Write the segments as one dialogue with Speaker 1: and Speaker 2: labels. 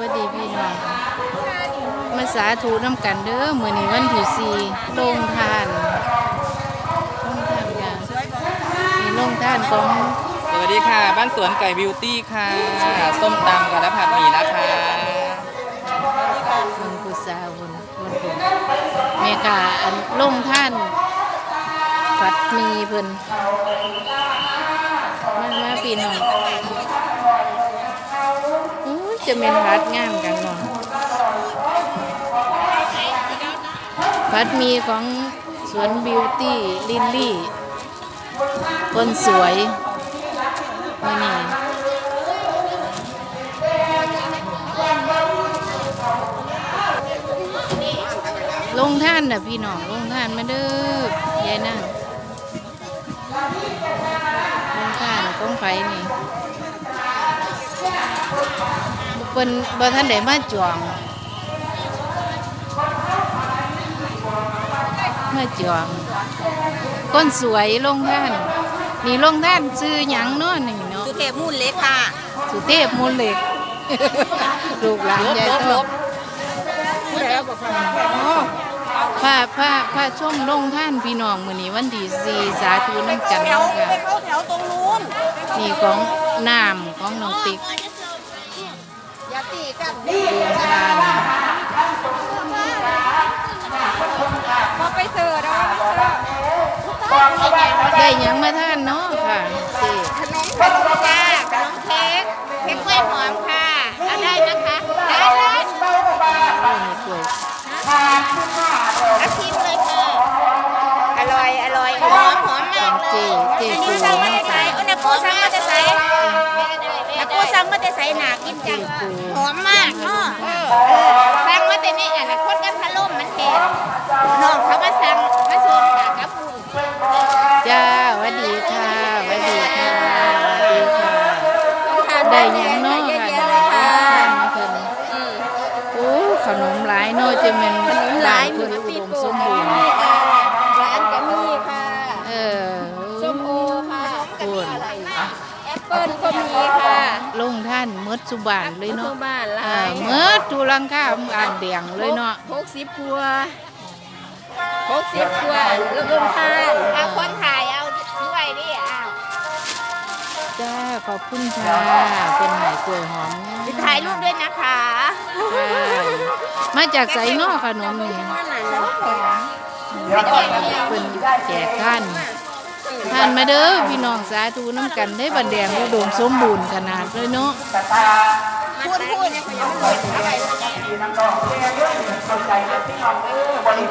Speaker 1: วัสดีพี่น้องมาสาธุน้ำกันเด้อมื้อนี้วันที่สี่โรงทานโรงทานกันมีโรงทานของ
Speaker 2: สวัสดีค่ะ บ้านสวนไก่บิวตี้ค่ะ ส้มตำกับและผัดหมี่นะคะ
Speaker 1: เมืองกุสาวคนคนคนเมกาอันโรงทานผัดหมีเพิ่นมามาพี่น้องอู้ย จะเป็นผัดงามกันเนาะผัดมีของสวนบิวตี้ลินลี่ คนสวยมื่อนี้ลงท่านน่ะพี่น้องลงท่านมาเด้อยายนั่งลงท่านก้องไฟนี่ พิ่นบ่ท่านได้มาจองมาจองคนสวยลงท่านนี่ลงท่านซื้อหยังเนาะนี่เนาะ
Speaker 3: สุเทพมุ่นเล็กค่ะ
Speaker 1: สุเทพมูลเหล็กลูกหลานยายทองผ้าผ้าผ้าช่วงลงท่านพี่น้องมื้อนี้วันที่สี่สาธุน้ำกัน
Speaker 3: แถ
Speaker 1: เนาะ
Speaker 3: ว
Speaker 1: ค่ะ
Speaker 3: ไปเข้าแถวตรงนู้น
Speaker 1: นี่ของน้ำของน้องติ๊ก
Speaker 3: อย่า ตีกัน
Speaker 1: ดวงทาน
Speaker 3: พอไปเสิร์ฟนะ
Speaker 1: ได้หยังมาท่านเนาะค่ะเจ๊
Speaker 3: ขนมขนมจ้าขนมเค้กเค้กกล้วยหอมค่ะเอาได้นะคะ ได้เลย
Speaker 1: โอ้นี่กล้วย
Speaker 3: อาชิมเลยค่ะ อร่อย อร่อย หอมหอม
Speaker 1: ข
Speaker 3: มา
Speaker 1: อกง
Speaker 3: เล
Speaker 1: เจ๊
Speaker 3: ย
Speaker 1: เจ๊
Speaker 3: อัน
Speaker 1: ปู
Speaker 3: นี้สั่งมา
Speaker 1: เนาะ
Speaker 3: แต่ใส่
Speaker 1: ค่ะ
Speaker 3: อันนี้ปูสั่งมาแต่ใส่อันปู สั่งมาแต่ใส่หนากินจังหอมมากเนาะเออสั่งมาแต่นี่อะนะคน เปิ้
Speaker 1: ล
Speaker 3: ก็มีค่ะล
Speaker 1: งท่านเมดสุบานเลยเนาะ
Speaker 3: ทุกบ้านห
Speaker 1: เอ
Speaker 3: ลา
Speaker 1: อยเมดทุลังค่าอ่านแดงเลยเนาะ
Speaker 3: หกสิบครัวหกสิบครัวแล้วก็ทานเอาคนถ่ายเอาด้วยดิอ้าว
Speaker 1: จ้าขอบคุณค่ะเป็นไหนกล้วยหอมงม
Speaker 3: ถ่ายรูปด้วยนะคะ
Speaker 1: ค่ะมาจากไสเนาะขนมนี่เป็นแจกท่าน ท่านมาเด้อพี่น้องสาธุน้ำกันได้บันแดงอุดมสมบูรณ์ขนาดเลยเนาะ
Speaker 3: พูดพูด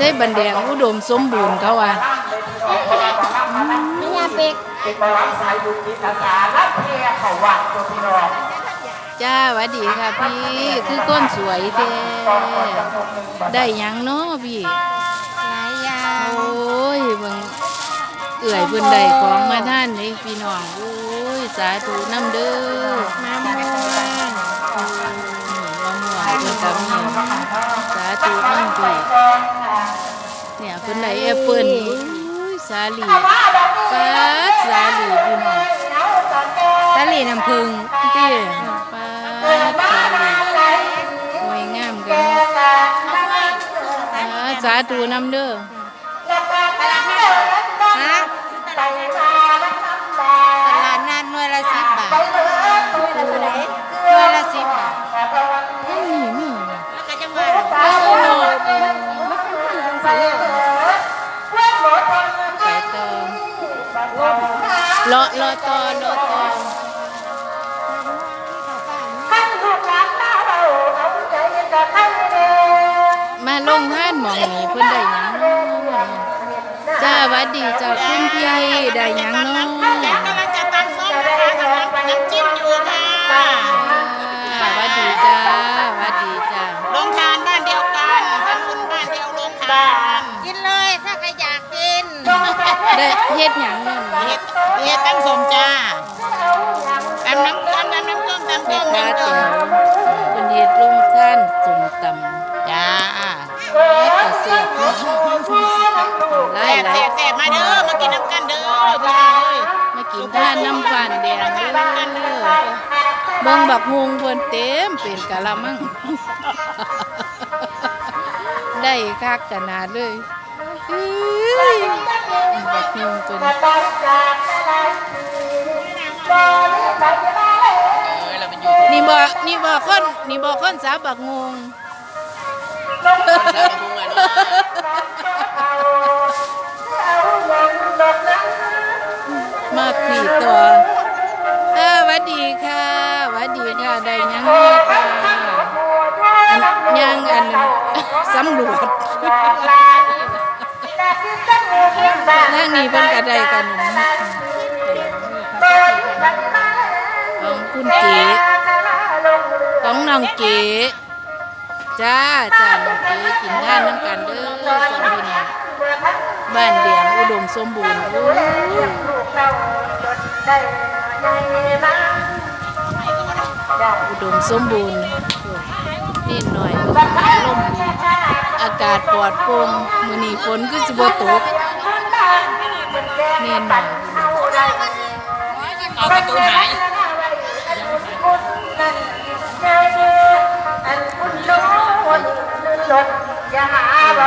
Speaker 1: ได้บันแดงอุดมสมบูรณ์เขาว่า
Speaker 3: นี่ยาเป็ก
Speaker 1: จ้าหวัดดีค่ะพี่คือก้นสวยแท้ได้ยังเนาะพี่
Speaker 3: หลายอยา
Speaker 1: โอ้ยเบิ่ง เอื่อยเพิ่นได้ของมาท่านนี่พี่น้องโอ้ยสาธุน้ำเด้อ
Speaker 3: มะม่วง
Speaker 1: อืมมะม่วงเพิ่นก็มีสาธุน้ำพี่เนี่ยเพิ่นได้แอปเปิ้ลโอ้ยสาลีปัดสาลีพี่น้อง
Speaker 3: ตะลีน้ำผึ้ง
Speaker 1: เตี้ยปาดสาลีสวยงามกันเนาะสาธุน้ำเด้อ
Speaker 3: ดดีจ้า
Speaker 1: คุณพี่ได้หยังเนาะ
Speaker 3: กำลังจะตักส้มนะคะกำลังน้ำจิ้มอยู่ค่ะ
Speaker 1: อ่าหวัดดีจ้าหวัดดีจ้า
Speaker 3: โรงทานบ้านเดียวกันทำบุญบ้านเดียวโรงทานกินเลยถ้าใครอยากกิน
Speaker 1: ได้เฮ็ดหยังเนาะ
Speaker 3: เฮ็ดเฮ็ดตั้งสมจ้าตำน้ำตำน้ำน้ำต้มตำ
Speaker 1: แม่
Speaker 3: ต้มน้ำต้
Speaker 1: แจ๋
Speaker 3: ม
Speaker 1: วเพิ่นเฮ็ดลงทานสมตำ
Speaker 3: จ้า
Speaker 1: แล้วก็เสียบเนาะหลาย
Speaker 3: แซ่บ
Speaker 1: หลาย
Speaker 3: แซ่บแซ่บมาเด้อ มากินน้ำกันเด้อพี่น้องเอ้ย
Speaker 1: มากินท่านน้ำฟานแดงเด้อเบิ่งบักฮวงเพิ่นเต็มเป็นกะละมัง ได้คักขนาดเลยเอ้ยบักฮวงเพิ่น
Speaker 2: นี่บ่
Speaker 1: นี่บ่คนนี่บ่คนสาบักงง มาผีตัวเออหวัดดีค่ะหวัดดีค่ะ ได้ยังเนี่ยค่ะอันยังอันสำรวจทางนี้เพิ่นก็ได้ขนของคุณเก๋ของน้องเก๋ จ้าจ้าน้องเก๋กินทานน้ำกันเด้อจ้าพี่น้องบ้านเดียงอุดมสมบูรณ์โอ้ยอุดมสมบูรณ์นี่หน่อยลมอากาศปลอดโปร่งมื้อนี้ฝนก็สิบ่ตกนี่หน่อย
Speaker 2: เอาการะตู นหาย
Speaker 1: บ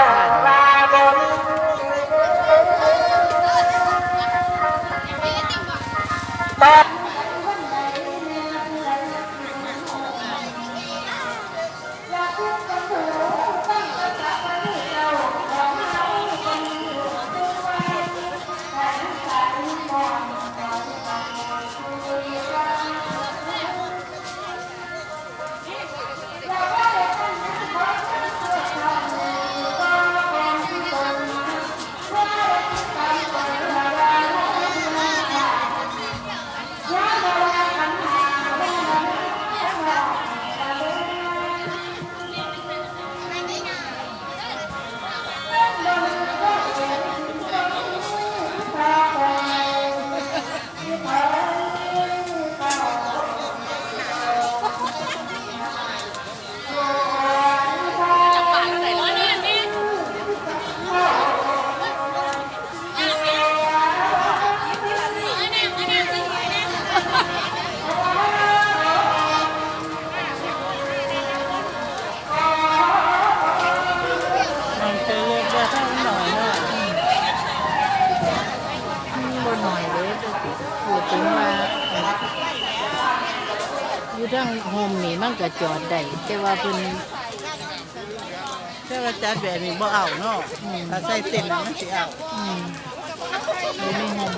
Speaker 1: ่ ก็จอดได้แต่ว่าเพิ่น
Speaker 4: ถ้าว่าจัดแบบนี้บ่เอาเนาะถ้าใส่เต็นท์น่ะมันสิเอา
Speaker 1: อืมอยู่ในโฮม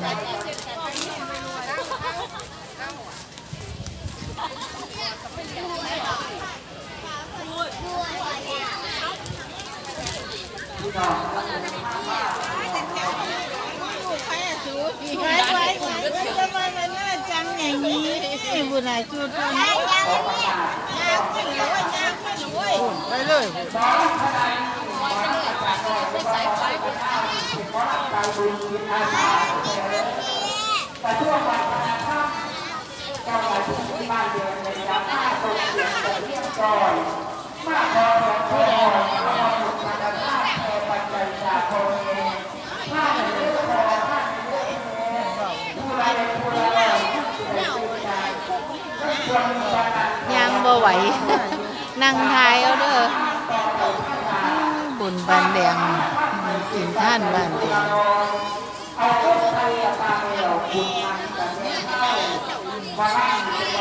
Speaker 4: ไว้ไว้ไว้จะมมันน่าจังอย่างนี้บุญนายชุดนี้ไปเลย
Speaker 1: ยังบ่ไหวนั่งทายเอาเด้อบุญบานแดงกินท่านบ้านแดง
Speaker 4: เด้บ่โหมันได้ใส่โหเออจะไม่ได้ผู้ใดผู้ใดกระโบกง่ายแต่บ่
Speaker 3: บ้า
Speaker 4: จัมโบ้ไม่แน่ไม่ได้จัมโบ้นะเดติไม่แน่
Speaker 3: จัมเปียก
Speaker 4: จะได้จัมโบ้
Speaker 1: ใต้ต้นจำปา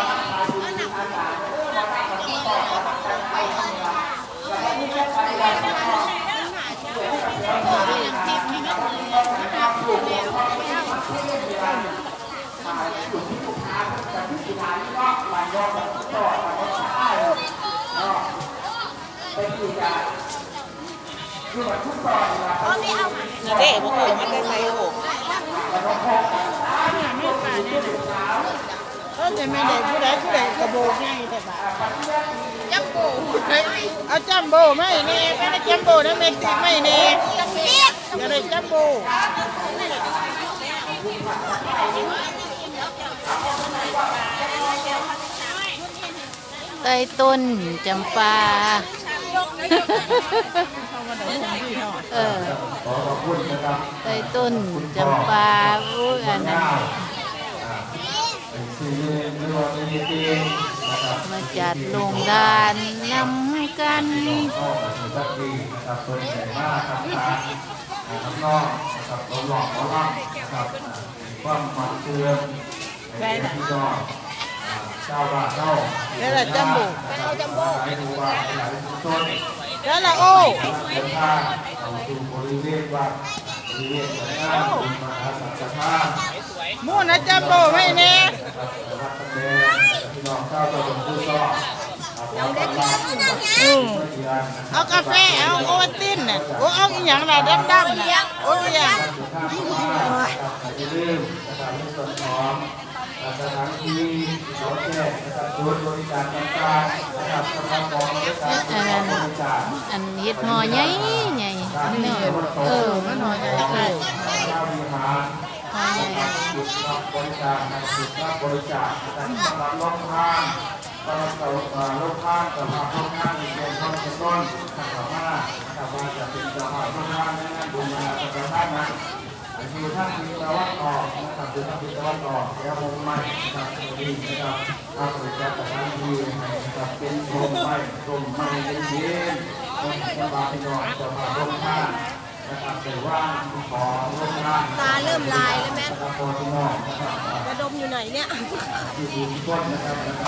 Speaker 1: เออใต้ต้นจำปาอุ้ยอันนั้น
Speaker 5: สี่เรื่องเรื่องนี้จริงนบา
Speaker 1: จัดโรงทานนำกัน
Speaker 5: ก็ว่าดีนะครับตัว ใหญ่มากครับทางนะครับนอกนะครับเราหลอกเราะครับความหมันเตือนที่ยอดเจ้าบ้านเจ้า
Speaker 4: แล้วล่ะจัมโบ้
Speaker 5: เราจัมโบ้ให้ดูว่าหลายต้น
Speaker 4: แล้วล่ะโอ้
Speaker 5: เดินทางเข้าสู่บริเวณวัดบริเวณสถานบุญมหา สังฆทาน
Speaker 4: หมู่นะจัมโบ้ให้แน่
Speaker 5: นะครับวัดตะเบนพี่น้องเจ้าตะบนผู้ซ้อเอาเด็ก
Speaker 4: อืมเอากาแฟเอาโอวัลตินน่ะโอ้เอา อีหยังล่ะดำๆน่ะโอ้ยยัง
Speaker 5: อย่าลืมนะครับในส่วนของ สถานที่รถแจ้งนะครับรถบริการต่างๆนะครับสำหรับของบริการบริการ
Speaker 1: อันเฮ็ดหอใหญ่ใหญ่เนี่ยเออมันหอใหญ่เออ
Speaker 5: เจ้าวิหาร
Speaker 1: หอใหญ่
Speaker 5: จุดรับบริการจุดรับบริจาคนะครับสำหรับโรงทานสำหรับเราโรงทานสำหรับโรงทานที่เป็นต้นเป็นต้นสามารถนะครับว่าจะเป็นเจ้าภาพโรงทานในงานบุญงานประจำท่านนะ คือท่านตะวันออกนะครับคือท่านตะวันออกแล้ววงใหม่นะครับดีนะครับถ้าบริจาคแต่ท่านดีนะครับเป็นวงใหม่วงใหม่เย็นๆเป็นสบายหน่อยเจ้าภาพโรงทานนะครับแต่ว่าขอร่วมงาน
Speaker 3: ตาเริ่มลายแล้วแม่
Speaker 5: นะครับพอที่น้องนะ
Speaker 3: ดมอยู่ไหนเนี่ย
Speaker 5: ที่ดีทุกคนนะครับ